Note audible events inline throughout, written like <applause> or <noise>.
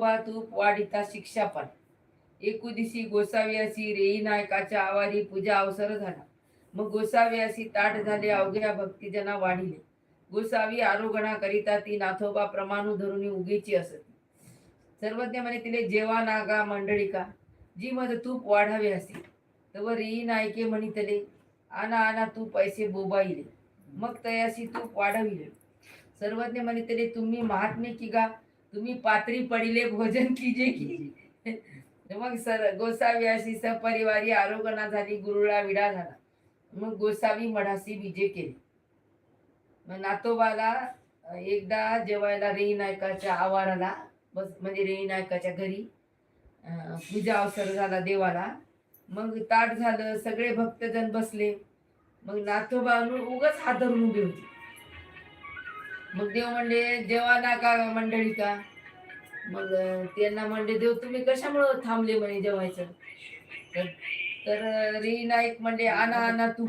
तूप वाढिता शिक्षापण एकुदिशी गोसाव्यासी रेई नायकाच्या आवारी पूजा अवसर झाला. मग गोसाव्यासी ताट झाले अवघ्या भक्तिजना वाढिले. गोसावी आरोगणा करिता ती नाथोबा प्रमाणू धरुणी उगीची असत. सर्वज्ञ म्हणे तिले जेवा नागा मंडळिका जी मध तूप वाढावे असे तव रेई नायके म्हणितले आना आना तू पैसे बोबाईले. मग तयासी तूप वाढविले. सर्वज्ञ म्हणितले तुम्ही महात्मे की गा? तुम्ही पात्री पडिले भोजन कीजे की? मग सर गोसावी अशी सपरिवारी आरोगणा झाली गुरुळा विडा झाला. मग गोसावी मढासी विजय केले. मग नातोबाला एकदा जेवायला रेई नायकाच्या आवाराला बस म्हणजे रेई नायकाच्या घरी पूजा अवसर झाला देवाला. मग ताट झालं सगळे भक्तजण बसले. मग नाथोबा उगच हात धरून उभे होते. मग देव म्हणले जेवा ना का मंडळी का? मग त्यांना म्हणले देव तुम्ही कशामुळं थांबले म्हणे जेवायचं? तर री नाईक म्हणले आना आना तू.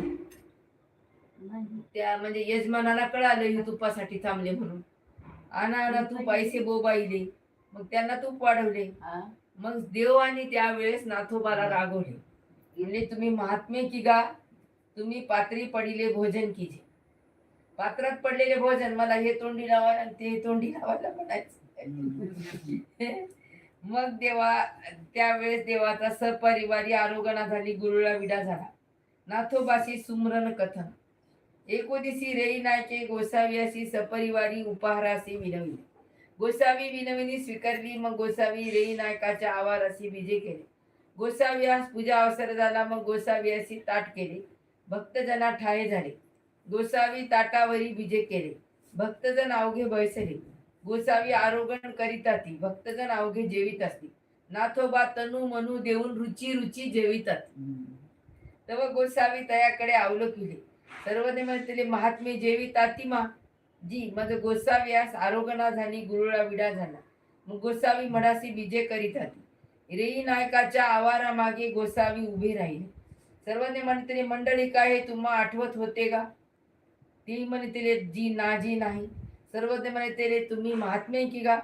त्या म्हणजे यजमानाला कळालं ही तुपासाठी थांबले म्हणून. आना आना तू पैसे बोबाईले मग त्यांना तूप वाढवले. मग देव आणि त्यावेळेस नाथोबाला रागवले. म्हणजे तुम्ही महात्मे की गा? तुम्ही पात्री पडिले भोजन कीजे. पात्रात पडलेले भोजन मला हे तोंडी लावा आणि ते तोंडी लावायला म्हणायचं. <laughs> मग देवा त्यावेळेस देवाचा सपरिवारी आरोगणा झाली गुरुळा विडा झाला. नाथोबाशी सुमरण कथन. एकोदिशी रेई नायके गोसाव्याशी सपरिवारी उपहाराशी विनविली. गोसावी विनविनी स्वीकारली मग गोसावी रेई नायकाच्या आवाराशी विजय केले. गोसाव्यास पूजा अवसर झाला मग गोसाव्याशी ताट केले. भक्तजना ठाये झाले. गोसावी ताटावरी विजय केले. भक्तजन अवघे बैसले गोसावी आरोगण करीता ती भक्तजन अवघे जेवित असती नाथोबा तनू मनू देऊन रुची रुची जेवितात तव गोसावी तयाकडे अवलोकिले सर्वने म्हणतले महात्मे जेवित मा. जी मग गोसाव्यास आरोगणा झाली गुरुळा विडा झाला. मग गोसावी मडासी विजय करीत होती रेई नायकाच्या आवारामागे गोसावी उभे राहिले. सर्वने म्हणतले मंडळी काय हे तुम्हा आठवत होते का? ती म्हणतले जी नाजी नाही. सर्वज्ञ म्हणतले तुम्ही महात्मे की का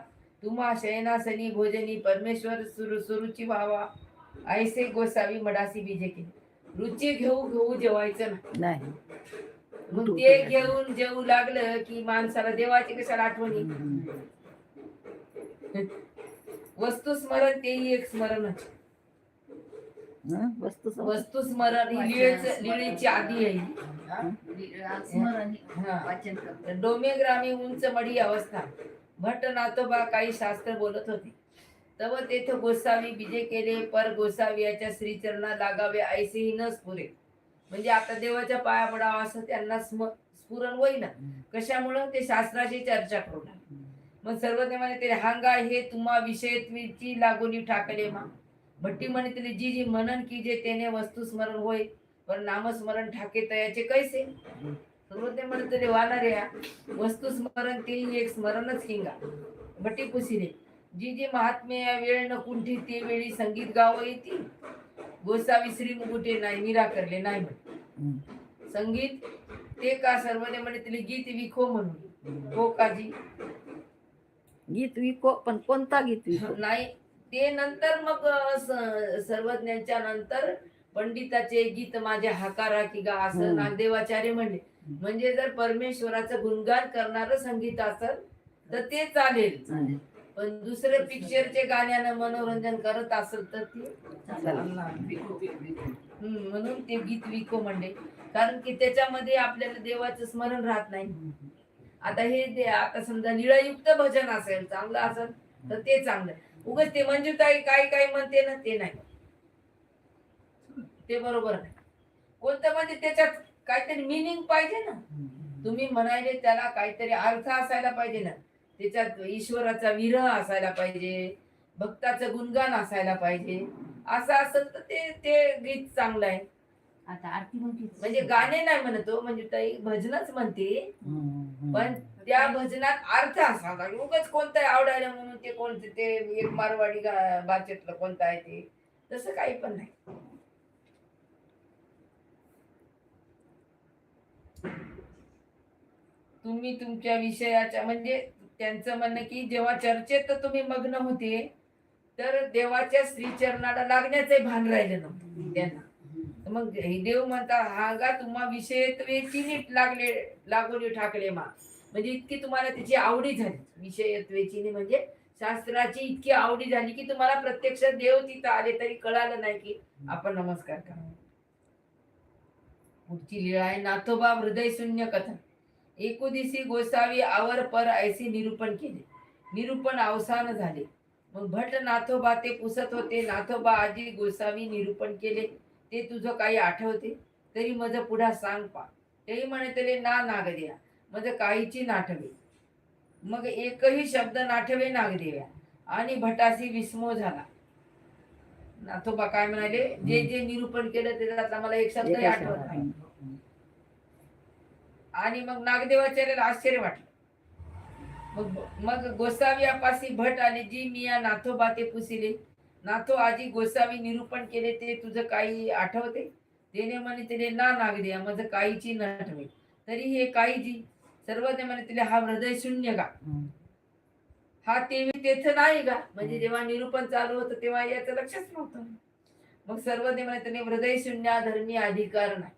तुम्हा शयनासनी भोजनी परमेश्वर सुरू सुरुची व्हावा ऐसे गोसावी मडासी विजय केली रुची घेऊ घेऊ जेवायचं नाही मग ते घेऊन जेवू लागलं की माणसाला देवाची कशाला आठवणी वस्तू स्मरण तेही एक स्मरणच हं? वस्तू सम- वस्तू स्मरण ही लिळीची आधी आहे वाचन करतो तर डोमे ग्रामी उंच मडी अवस्था. भट नातोबा काही शास्त्र बोलत होते. तव तेथ गोसावी विजय केले पर गोसावी याच्या श्रीचरणा लागावे ऐसेही न स्फुरे. म्हणजे आता देवाच्या पाया पडावा असं त्यांना स्म स्फुरण होईना. कशामुळं? ते शास्त्राची चर्चा करू लागले मग सर्व ते म्हणे ते हांगा हे तुम्हा विषयत्वीची लागोनी ठाकले मा. भट्टी म्हणे जी जी मनन की जे तेने वस्तू स्मरण होय. पर नामस्मरण ठाके तयाचे कैसे? सर्व ते म्हणे तरी वानारे या. वस्तू स्मरण तेही एक स्मरणच किंगा भट्टी पुसिले जी जी महात्मे या वेळ न कुंठी ते वेळी संगीत गाव येतील. गोसावी श्री मुकुटे नाही निराकरले नाही म्हणे. संगीत ते का सर्वने म्हणे तिने गीत विखो म्हणून. हो काजी गीत विको पण कोणता गीत विको नाही ते नंतर मग सर्वज्ञांच्या नंतर पंडिताचे गीत माझे हाकारा की गा असं हम्म. नागदेवाचार्य म्हणले. म्हणजे जर परमेश्वराचं गुणगान करणारं संगीत असेल तर ते चालेल. पण दुसरे पिक्चरचे गाण्यानं मनोरंजन करत असेल तर ते म्हणून ते गीत विको म्हणले. कारण की त्याच्यामध्ये आपल्याला देवाचं स्मरण राहत नाही. आता हे ते आता समजा निळयुक्त भजन असेल चांगलं असेल तर ते चांगलं. उगाच ते मंजूताई काय काय म्हणते ना ते नाही. ते बरोबर नाही. कोणतं म्हणजे त्याच्यात काहीतरी मिनिंग पाहिजे ना. तुम्ही म्हणायले त्याला काहीतरी अर्थ असायला पाहिजे ना. त्याच्यात ईश्वराचा विरह असायला पाहिजे भक्ताचं गुणगान असायला पाहिजे. असं असेल तर ते ते गीत चांगलं आहे. आता आरती म्हणते म्हणजे गाणे नाही म्हणतो म्हणजे ताई भजनच म्हणते. हं, हं. पण त्या भजनात अर्थ असावा. उगाच कोणतं आहे आवडायला म्हणून ते कोणते ते एक मारवाडी गा- बाचेतलं कोणतं आहे ते. तसं काही पण नाही. तुम्ही तुमच्या विषयाच्या म्हणजे त्यांचं म्हणणं की जेव्हा चर्चेत तुम्ही मग्न होते तर देवाच्या श्रीचरणाला लागण्याचं भान राहिलं नव्हतं त्यांना तर मग देव म्हणता हा गा तुम्हा विषयत्वेची नीट लागले लागून ठाकले मा. म्हणजे इतकी तुम्हाला त्याची आवडी झाली. विषयत्वेची नी म्हणजे शास्त्राची इतकी आवडी झाली की तुम्हाला प्रत्यक्ष देव तिथं आले तरी कळालं नाही की आपण नमस्कार करा. पुढची लीळा आहे नाथोबा हृदय शून्य कथन. एकोदिसी गोसावी आवर पर ऐसे निरूपण केले. निरूपण अवसान झाले. मग भट नाथोबा ते पुसत होते. नाथोबा आजी गोसावी निरूपण केले. ते तुझं काही आठवते? तरी मज पुढा सांग पा. तेही म्हणे तरी ना नाग द्या मज काहीची नाठवे. मग एकही शब्द नाठवे नाग देव्या आणि भटासी विस्मो झाला. नाथोबा काय म्हणाले? जे जे निरूपण केलं त्याच्यातला मला एक शब्दही आठवत नाही. आणि मग नागदेवाचार्याला आश्चर्य वाटलं. मग मग गोसावी भट आले जी मिया नाथोबा ते पुसिले. नाथो आजी गोसावी निरूपण केले ते तुझं काही आठवते? तेने म्हणे तिने ना नागदिया माझं काहीची नटवे तरी हे काहीची सर्व ते म्हणे तिले हा हृदय शून्य का? हा तेवी तेथ नाही का? म्हणजे जेव्हा निरूपण चालू होतं तेव्हा याचं लक्षच नव्हतं. मग सर्व ते म्हणे त्याने हृदय शून्य धर्मी अधिकार नाही.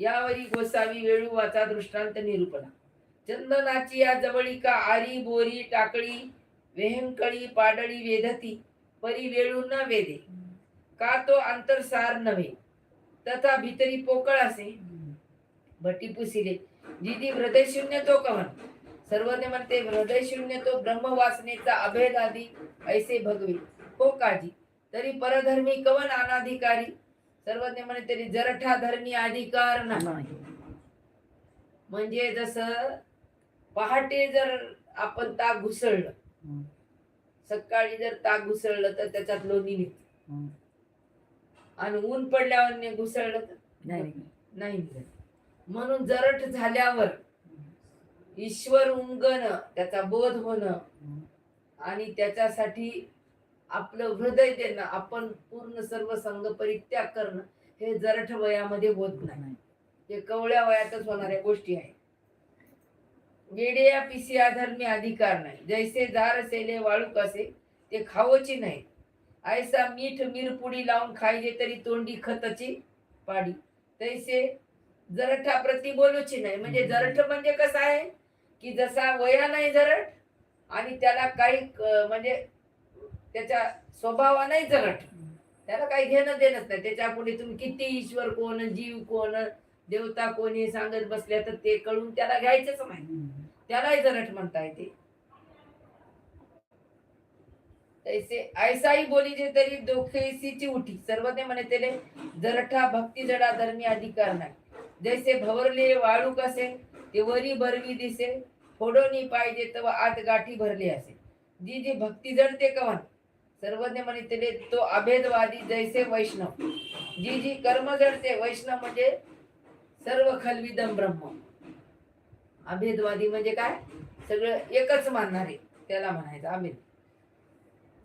यावरी गोसावी वेळू वाचा दृष्टांत निरूपणा. चंदनाची या जवळिका आरी बोरी टाकळी वेहंकळी पाडळी वेधती परी वेळू न वेदे का तो अंतरसार नव्हे तथा भीतरी पोकळ असे. भटी पुसिले जिदी हृदय शून्य तो कवन. सर्वज्ञ म्हणते हृदय शून्य तो ब्रह्मवासनेचा अभेद आदी ऐसे भगवे. हो काजी तरी परधर्मी कवन अनाधिकारी? सर्वज्ञ म्हणे तरी जरठा धर्मी अधिकार नाही. म्हणजे जसं पहाटे जर आपण ताक घुसळलं सकाळी जर ताक घुसळलं तर त्याच्यात लोणी निघते आणि ऊन पडल्यावर ने घुसळलं तर? नाही म्हणून जरठ झाल्यावर ईश्वर उंगण त्याचा बोध होणं आणि त्याच्यासाठी आपलं हृदय देणं आपण पूर्ण सर्व संघ परित्याग करणं हे जरठ वयामध्ये होत नाही. हे कवळ्या वयातच होणाऱ्या गोष्टी आहेत. वेडे पिसी पिसिया धर्मी अधिकार नाही. जैसे दार सेले वाळूक असे ते खावची नाही ऐसा मीठ मिरपुडी लावून खायचे तरी तोंडी खतची पाडी. तैसे जरठा प्रति बोलूची नाही. म्हणजे जरठ म्हणजे कसं आहे? की जसा वया नाही जरठ आणि त्याला काही म्हणजे त्याच्या स्वभावा जगट त्याला काही घेणं देणंच नाही. त्याच्या पुढे तुम्ही किती ईश्वर कोण जीव कोण देवता कोणी सांगत बसल्या तर ते कळून त्याला घ्यायचंच नाही. त्यालाही जरट म्हणता येते. तैसे ऐसाही बोली जे तरी दोखेसीची उठी. सर्व ते म्हणे त्याले जरठा भक्ती जडा धर्मी अधिकार नाही. जैसे भवरले वाळू कसे ते वरी भरवी दिसे. फोडोनी पाहिजे तव आत गाठी भरली असे. जी जी भक्ती जडते कवन सर्वज्ञ म्हणे तो अभेदवादी जैसे वैष्णव. जी जी कर्म जडते वैष्णव म्हणजे सर्व खलविदम ब्रह्म. अभेदवादी म्हणजे काय? सगळं एकच मानणारे त्याला म्हणायचं अभेद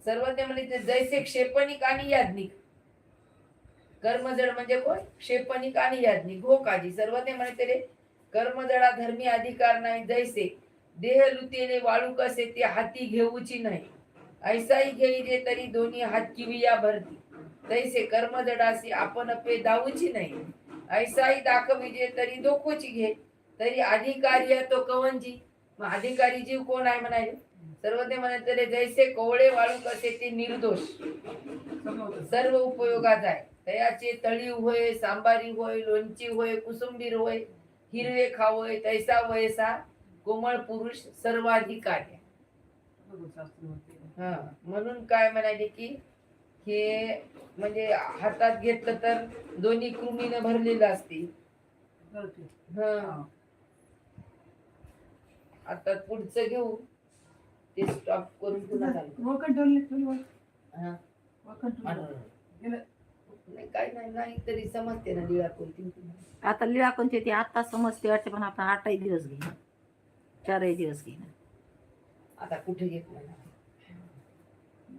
सर्वज्ञ म्हणजे जैसे क्षेपणिक आणि याज्ञिक. कर्मजड म्हणजे कोण? क्षेपणिक आणि याज्ञिक. हो काजी सर्वज्ञ म्हणजे कर्मजडा धर्मी अधिकार नाही जैसे देह लुतेले वाळू कसे ते हाती घेऊची नाही. ऐसाही घेईजे तरी दोन्ही हात किविया भरती. तैसे कर्मजडासी आपण पे दाऊची नाही. ऐसाही दाखविजे तरी दोखोची घे. तरी अधिकारी तो कवनजी मग अधिकारी जीव कोण आहे म्हणाले? सर्व ते म्हणाले जैसे कोवळे वाळू कसे ते निर्दोष. सर्व उपयोगात आहे. तयाचे तळी होय सांबारी होय लोणची होय कुसुंबीर होय हिरवे खावय तैसा वयसा कोमळ पुरुष सर्वाधिकारी हा. म्हणून काय म्हणाले की हे म्हणजे हातात घेतलं तर दोन्ही कृमीनं भरलेलं असते हा. आता पुढचं घेऊ. ते स्टॉप करून पुन्हा चालू हा. नाही काय नाही नाही तरी समजते ना दिळा कोणती. आता लिळा कोणती ती आता समजते वाटते पण आपण आठही दिवस घेणार चारही दिवस घेणार आता कुठे घेत नाही.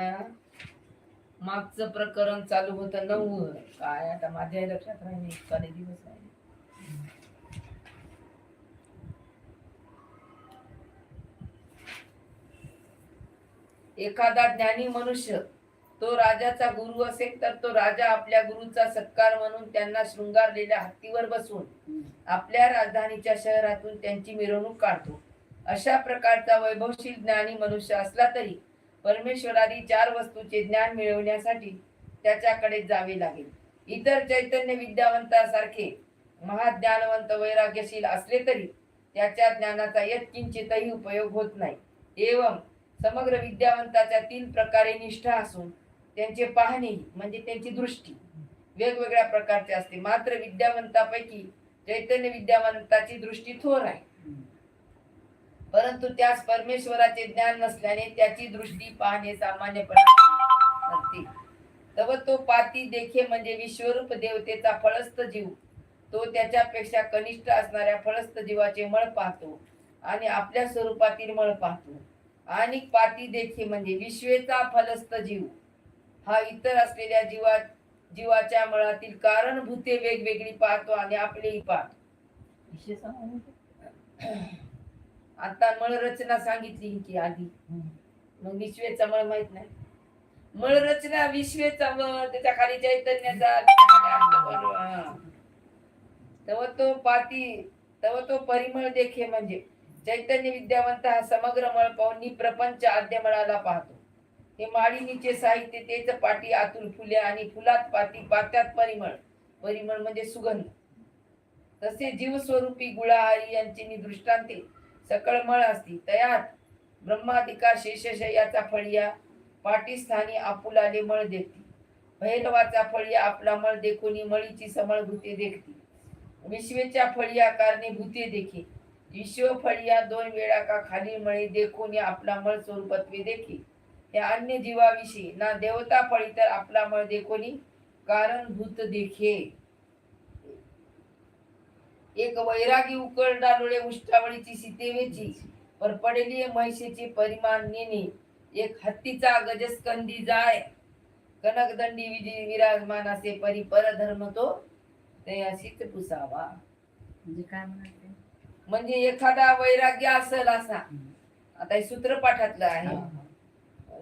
आता मागचं प्रकरण चालू होतं नऊ काय आता माझ्या लक्षात राहिले इतका दिवस राहिले. एखादा ज्ञानी मनुष्य तो राजाचा गुरु असेल तर तो राजा आपल्या गुरुचा सत्कार म्हणून त्यांना शृंगारलेल्या हत्तीवर बसून आपल्या राजधानीच्या शहरातून त्यांची मिरवणूक काढतो. अशा प्रकारचा वैभवशील ज्ञानी मनुष्य असला तरी परमेश्वरादी चार वस्तूचे ज्ञान मिळवण्यासाठी त्याच्याकडे जावे लागेल. इतर चैतन्य विद्यावंतासारखे महाज्ञानवंत वैराग्यशील असले तरी त्याच्या ज्ञानाचा यत्किंचितही उपयोग होत नाही. एवं समग्र विद्यावंताच्या तीन प्रकारे निष्ठा असून त्यांचे पाहणे म्हणजे त्यांची दृष्टी वेगवेगळ्या प्रकारचे असते. मात्र विद्यावंतापैकी चैतन्य विद्यावंताची दृष्टी थोर आहे. परंतु त्यास परमेश्वराचे ज्ञान नसल्याने त्याची दृष्टी पाहणे सामान्यपणे नसते तव तो पाती देखे म्हणजे विश्वरूप देवतेचा फळस्थ जीव. तो त्याच्यापेक्षा कनिष्ठ असणाऱ्या फळस्थ जीवाचे मळ पाहतो आणि आपल्या स्वरूपातील मळ पाहतो. आणि पाती देखे म्हणजे विश्वेचा फलस्थ जीव. हा इतर असलेल्या जीवा जीवाच्या मळातील कारणभूते वेगवेगळी पाहतो आणि आपलेही पाहतो. आता मळ रचना सांगितली की आधी. मग विश्वेचा मळ माहीत नाही. मळ रचना विश्वेचा मळ त्याच्याखाली चैतन्याचा तव तो पाती तव तो परिमळ देखे म्हणजे चैतन्य विद्यावंत हा समग्र मळ पाहून प्रपंच आद्य मळाला पाहतो. हे माळिनीचे साहित्य तेच पाटी आतून फुले आणि फुलात पाती पात्यात परिमळ. परिमळ म्हणजे सुगंध. तसे जीवस्वरूपी गुळाहारी यांची दृष्टांते सकळ मळ असती. तयात ब्रह्माधिकार शेषशयाचा फळिया. पाटीस्थानी आपुलाने मळ देखती भैरवाचा फळिया आपला मळ देखुनी मळीची समळ भूते देखती. विश्वेच्या फळिया कारणे भूते देखी. विश्व फळिया दोन वेळा का खाली मळी देखून आपला मळ स्वरूपत्वे देखी. हे अन्य जीवाविषयी. ना देवता फळी तर आपला मळ देखोनी कारण भूत देखे. एक वैरागी उकरडा डोळे उष्टावळीची सीतेवेची पर पडेली म्हैसेची परिमाण नेणे एक हत्तीचा गजस्कंदी जाय. कनकदंडी विजय विराजमान असे परी परधर्म तो ते अशीच पुसावा. म्हणजे काय म्हणायचं? म्हणजे एखादा वैराग्य असेल असा. आता हे सूत्रपाठातलं आहे.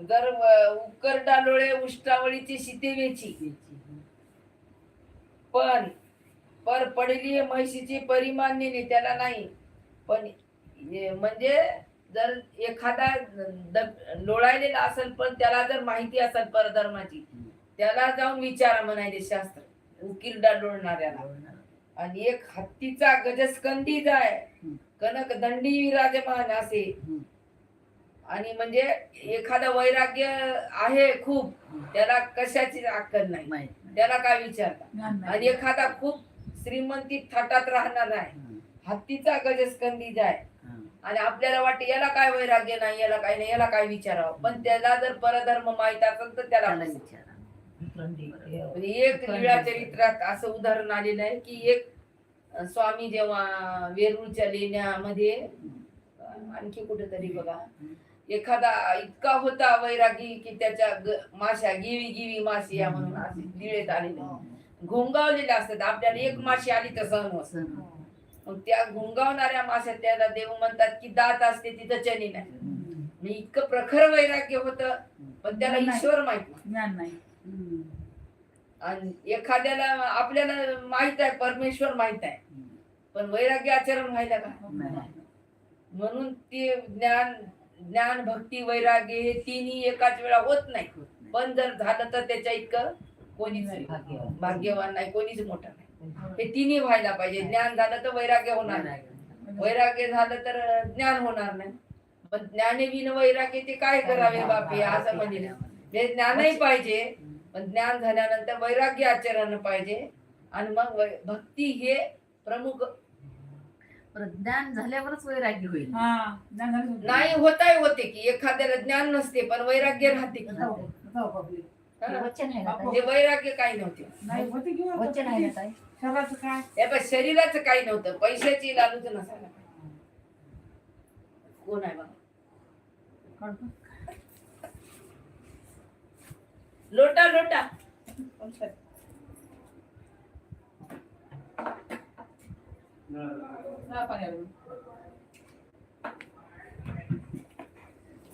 जर उकरडा डोळे उष्टावळीची सीतेवेची. पण पर पडली म्हैशीची परिमाण नेणे त्याला नाही. पण म्हणजे जर एखादा लोळायलेला असेल पण त्याला जर माहिती असेल परधर्माची त्याला जाऊन विचारा म्हणायचे शास्त्र. उकिरडा डोळणाऱ्याला आणि एक हत्तीचा गजस्कंदी जाय. कनक दंडी विराजमान असे. आणि म्हणजे एखादा वैराग्य आहे खूप त्याला कशाची अक्कल नाही. माहीत नाही. त्याला काय विचारता? आणि एखादा खूप श्रीमंती थाटात राहणार आहे हत्तीचा गजस्कंदी जाय. आणि आपल्याला वाटते याला काय वैराग्य नाही याला काय नाही याला काय विचारावं? पण त्याला जर परधर्म माहीत असेल तर त्याला म्हणजे एक लीळा चरित्रात असं उदाहरण आलेलं आहे की एक स्वामी जेव्हा वेरूळच्या लेण्यामध्ये आणखी कुठेतरी बघा एखादा इतका होता वैरागी की त्याच्या माश्या गिवी गिवी माशी या म्हणून असे लिळेत आलेले. घोंगावलेल्या असतात आपल्याला एक माशी आली तर सहन होत. मग त्या घोंगावणाऱ्या माश्या त्याला देव म्हणतात की दात असते तिथं चनी नाही. मी इतकं प्रखर वैराग्य होतं पण त्याला. ईश्वर माहीत नाही. आणि एखाद्याला आपल्याला माहीत आहे परमेश्वर माहीत आहे पण वैराग्य आचरण व्हायला का. म्हणून ते ज्ञान ज्ञान भक्ती वैराग्य हे तिन्ही एकाच वेळा होत नाही. पण जर झालं तर त्याच्या इतकं कोणीच भाग्यवान. भाग्यवान नाही कोणीच मोठं नाही. हे. तिन्ही व्हायला पाहिजे. ज्ञान झालं तर वैराग्य होणार नाही. वैराग्य झालं तर ज्ञान होणार नाही. पण ज्ञानविन वैराग्य ते काय करावे बापे असं म्हणजे ते ज्ञानही पाहिजे पण ज्ञान झाल्यानंतर वैराग्य आचरण पाहिजे. आणि मग भक्ती हे प्रमुख. ज्ञान झाल्यावरच वैराग्य होईल. हा. नाही होताय होते की. एखाद्याला ज्ञान नसते पण वैराग्य राहते हे वचन आहे ना ताई? ते वैराग्य काही नव्हते. नाही. होते. किंवा वचन आहे ना ताई? शरीराचं काय? या पण शरीराचं काही नव्हतं. पैशाची लालूच नसायला पाहिजे. कोण आहे बाबा? कळतं? लोटा लोटा.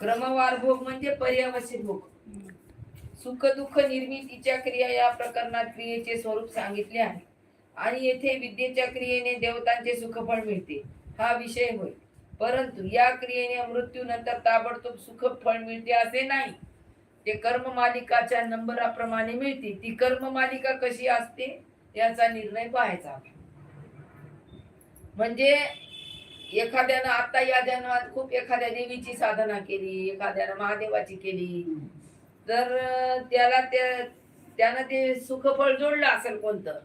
क्रमवार भोग म्हणजे पर्यावसिक भोग. सुख दुःख निर्मितीच्या क्रिया या प्रकरणात क्रियेचे स्वरूप सांगितले आहे. आणि येथे विद्येच्या क्रियेने देवतांचे सुखफळ मिळते. हा विषय होय. परंतु या क्रियेने मृत्यूनंतर ताबडतोब सुखफळ मिळते असे नाही. ते कर्म मालिकाच्या नंबराप्रमाणे मिळते. ती कर्म मालिका कशी असते? याचा निर्णय पाहायचा म्हणजे एखाद्यानं आता या जन्मात खूप एखाद्या देवीची साधना केली एखाद्यानं महादेवाची केली तर त्याला त्या त्यानं ते सुखफळ जोडलं असेल कोणतं.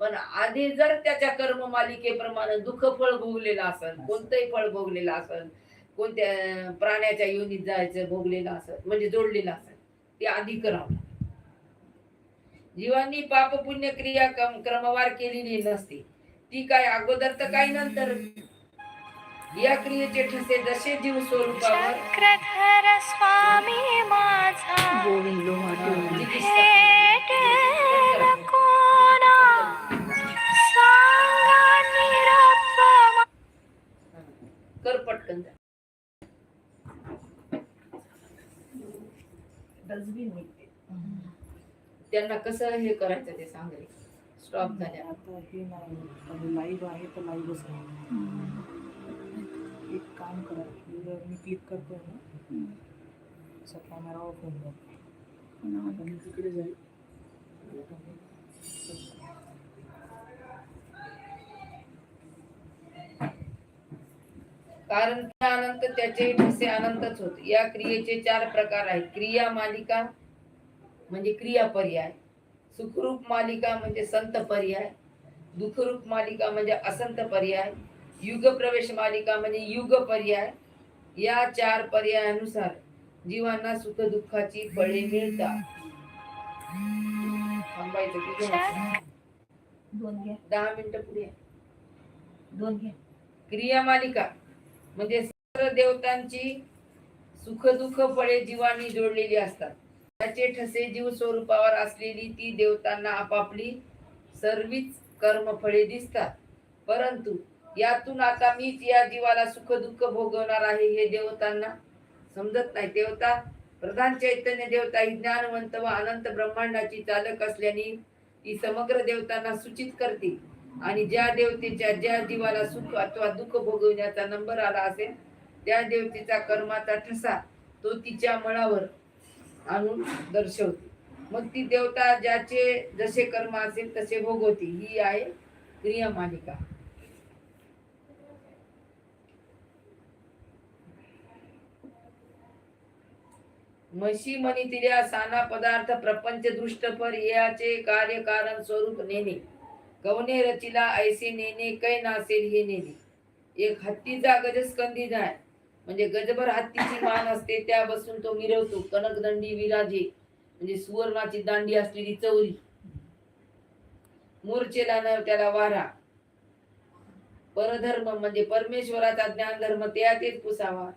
पण आधी जर त्याच्या कर्म मालिकेप्रमाणे दुःखफळ भोगलेलं असेल कोणतंही फळ भोगलेलं असेल कोणत्या प्राण्याच्या योनीत जायचं भोगलेलं असेल म्हणजे जोडलेलं असेल ते आधी करावं जीवांनी पाप पुण्य क्रिया क्रमवार केलेली नसते. ती काय अगोदर तर काही नंतर या क्रियेचे ठसे जसे जीव स्वरूपावर चक्रधर स्वामी माझा. गोविंद कर पटकन. डस्टबिन. त्यांना कसं हे करायचं ते सांग रे स्टॉप झाल्या. आता हे नाही. लाईव्ह आहे तर लाईव्हच आहे एक काम करा जर मी क्लिक करतोय ना असा कॅमेरा ऑफ होऊन जातो. आणि तिकडे जाईल. कारण अनंत त्याचे ठसे अनंतच होत. या क्रियेचे चार प्रकार आहेत. क्रिया मालिका म्हणजे क्रिया पर्याय. सुखरूप मालिका म्हणजे संत पर्याय. दुःखरूप मालिका म्हणजे असंत पर्याय. युग प्रवेश मालिका म्हणजे युग पर्याय. या चार पर्यायानुसार जीवांना सुख दुःखाची फळे मिळतात. थांबायचं की घ्यायचं? दोन घ्या. दहा मिनिटं पुढे दोन घ्या. क्रिया मालिका म्हणजे सर्व देवतांची सुख दुःख फळे जीवांनी जोडलेली असतात. त्याचे ठसे जीव स्वरूपावर असलेली ती देवतांना आपापली सर्वीच कर्मफळे दिसतात. परंतु यातून आता मीच या जीवाला सुख दुःख भोगवणार आहे हे देवतांना समजत नाही. देवता प्रधान चैतन्य देवता ही ज्ञानवंत व अनंत ब्रह्मांडाची चालक असल्याने ती समग्र देवतांना सूचित करते. आणि ज्या देवतेच्या ज्या जीवाला सुख अथवा दुःख भोगवण्याचा नंबर आला असेल त्या देवतेचा कर्माचा ठसा तो तिच्या मळावर आणून दर्शवते. मग ती देवता ज्याचे जसे कर्म असेल तसे भोगवते. ही आहे क्रियामालिका मालिका म्हशी म्हणितिल्या साना पदार्थ प्रपंच दृष्टपर याचे कार्य कारण स्वरूप नेणे कवने रचिला ऐसे नेणे कै नासेल हे नेणे एक हत्तीचा गजस्कंदी जाय म्हणजे गजभर हत्तीची मान असते त्या बसून तो मिरवतो. कनकदंडी विराजे. म्हणजे सुवर्णाची दांडी असलेली चौरी. मूर्छेला न त्याला वारा. परधर्म म्हणजे परमेश्वराचा ज्ञान धर्म त्यातच पुसावा.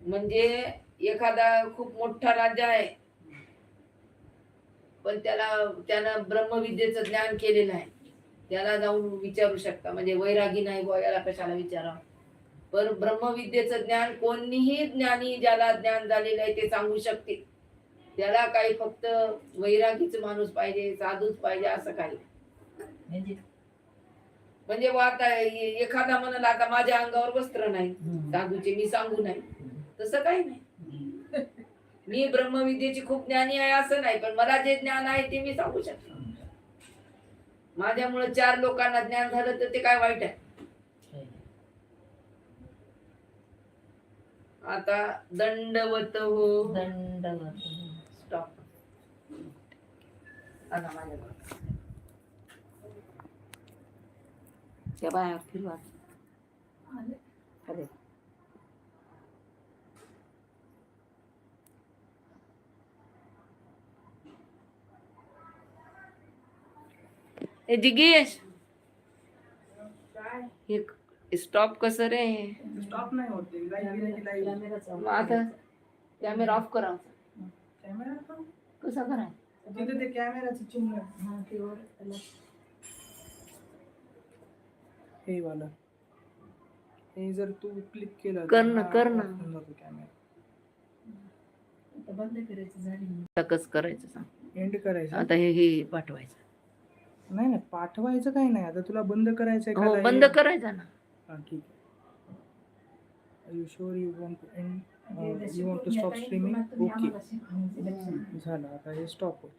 म्हणजे एखादा खूप मोठा राजा आहे. पण त्याला त्यानं ब्रह्मविद्येचं ज्ञान केलेलं आहे. त्याला जाऊन विचारू शकता. म्हणजे वैरागी नाही बुवा याला कशाला विचारा पण ब्रह्मविद्येचं ज्ञान कोणीही ज्ञानी ज्याला ज्ञान झालेलं आहे ते सांगू शकते त्याला काही फक्त वैरागीच माणूस पाहिजे साधूच पाहिजे असं काही. म्हणजे? म्हणजे आता एखादा म्हणाला आता माझ्या अंगावर वस्त्र नाही. साधूचे मी सांगू नाही. तसं काही नाही. मी ब्रह्मविद्येची खूप ज्ञानी आहे असं नाही पण मला जे ज्ञान आहे ते मी सांगू शकतो. माझ्यामुळे चार लोकांना ज्ञान झालं तर ते काय वाईट आहे? आता दंडवत हो. दंडवत स्टॉप आता माझ्या त्या बाया फिरवा. अरे. ए जिगेश हे स्टॉप कसं रे स्टॉप नाही होते लाईव्ह गेले की लाईव्ह मग आता कॅमेरा ऑफ़ करा. कॅमेरा पण कसा करा? तिथे ते कॅमेराचं चिन्ह आहे. हे वाला. हे जर तू क्लिक केलं कर ना, कर ना. कॅमेरा कस करायचं सांग. एंड करायचं. आता हे हे पाठवायचं. नाही नाही पाठवायचं काही नाही. आता तुला बंद करायचंय हो का बंद करायचं ना. हा ठीक आहे. You sure you want to end you want to stop streaming okay झालं आता हे स्टॉप होईल.